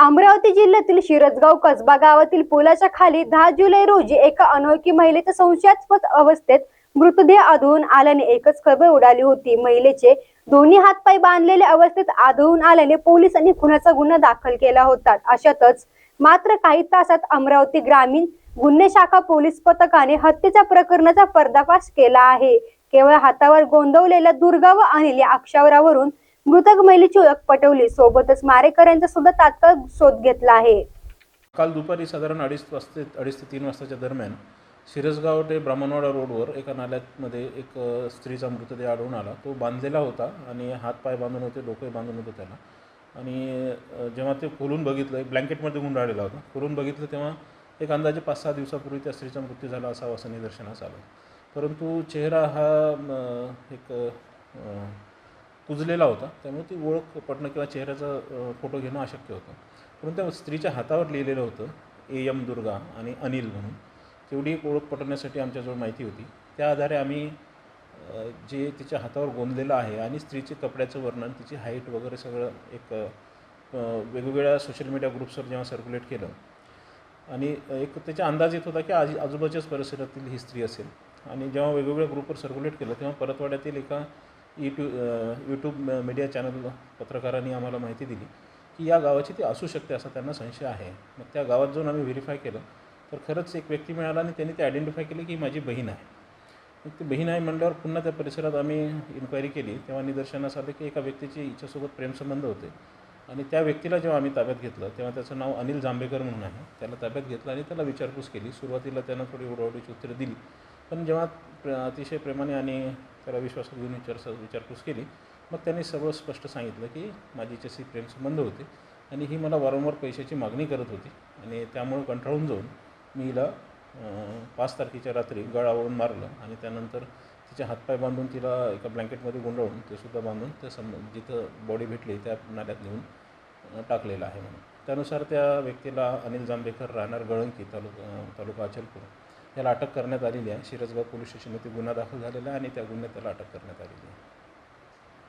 अमरावती जिल्ह्यातील शिरसगाव कसबा गावातील पुलाच्या खाली दहा जुलै रोजी एका अनोळखी महिलेचा संशयास्पद अवस्थेत मृतदेह आढळून आल्याने एकच खबर उडाली होती. महिलेचे दोन्ही हातपाय बांधलेल्या अवस्थेत आढळून आल्याने पोलिसांनी खुनाचा गुन्हा दाखल केला होता. अशातच मात्र काही तासात अमरावती ग्रामीण गुन्हे शाखा पोलीस पथकाने हत्येच्या प्रकरणाचा पर्दाफाश केला आहे. केवळ हातावर गोंदवलेल्या दुर्गा व अनिल या अक्षरावरून मृतक महिलेची ओळख पटवली. सोबतच मारेकऱ्यांचा सुद्धा तात्काळ शोध घेतला आहे. काल दुपारी साधारण अडीच वाजते अडीच ते तीन वाजताच्या दरम्यान शिरसगाव ते ब्राह्मणवाडा रोडवर एका नाल्यामध्ये एक स्त्रीचा मृतदेह आढळून आला. तो बांधलेला होता आणि हात पाय बांधून होते डोके बांधून होते त्याला. आणि जेव्हा ते खोलून बघितलं एक ब्लँकेटमध्ये गुंडाळलेला होता. खोलून बघितलं तेव्हा एक अंदाजे पाच सहा दिवसापूर्वी त्या स्त्रीचा मृत्यू झाला असावा असं निदर्शनास आलं. परंतु चेहरा हा एक कुजलेला होता. त्यामुळे ती ओळख पटणं किंवा चेहऱ्याचा फोटो घेणं अशक्य होतं. परंतु त्या स्त्रीच्या हातावर लिहिलेलं होतं ए एम दुर्गा आणि अनिल म्हणून. तेवढी एक ओळख पटवण्यासाठी आमच्याजवळ माहिती होती. त्या आधारे आम्ही जे तिच्या हातावर गोंदलेलं आहे आणि स्त्रीचे कपड्याचं वर्णन तिची हाईट वगैरे सगळं एक वेगवेगळ्या सोशल मीडिया ग्रुप्सवर जेव्हा सर्क्युलेट केलं आणि एक त्याचा अंदाज येत होता की आज आजूबाजूच्याच परिसरातील ही स्त्री असेल. आणि जेव्हा वेगवेगळ्या ग्रुपवर सर्क्युलेट केलं तेव्हा परतवाड्यातील एका यूट्यू यूट्यूब मीडिया चॅनल पत्रकारांनी आम्हाला माहिती दिली की या गावाची ती असू शकते असा त्यांना संशय आहे. मग त्या गावात जाऊन आम्ही व्हेरीफाय केलं. तर खरंच एक व्यक्ती मिळाला आणि त्यांनी ते आयडेंटिफाय केलं की माझी बहीण आहे. मग ती बहीण आहे म्हणल्यावर पुन्हा त्या परिसरात आम्ही इन्क्वायरी केली. तेव्हा निदर्शनास आलं की एका व्यक्तीचे हिच्यासोबत प्रेमसंबंध होते. आणि त्या व्यक्तीला जेव्हा आम्ही ताब्यात घेतलं तेव्हा त्याचं नाव अनिल जांभेकर म्हणून आहे. त्याला ताब्यात घेतलं आणि त्याला विचारपूस केली. सुरुवातीला त्यानं थोडी ओढाओढीची उत्तरं दिली. पण जेव्हा प्र अतिशय प्रेमाने आणि त्याला विश्वासात घेऊन विचार विचारपूस केली. मग त्यांनी सगळं स्पष्ट सांगितलं की माझी हिच्याशी प्रेमसंबंध होते आणि ही मला वारंवार पैशाची मागणी करत होती आणि त्यामुळं कंटाळून जाऊन मी हिला पाच तारखेच्या रात्री गळावरून मारलं आणि त्यानंतर तिचे हातपाय बांधून तिला एका ब्लँकेटमध्ये गुंडाळून ते सुद्धा बांधून त्या सम जिथं बॉडी भेटली त्या नाल्यात नेऊन टाकलेलं आहे म्हणून. त्यानुसार त्या व्यक्तीला अनिल जांभेकर राहणार गळंकी तालुका तालुका अचलपूर. याला अटक करण्यात आलेली आहे. शिरसगाव पोलीस स्टेशनमध्ये गुन्हा दाखल झालेला आहे आणि त्या गुन्ह्यात त्याला अटक करण्यात आलेली आहे.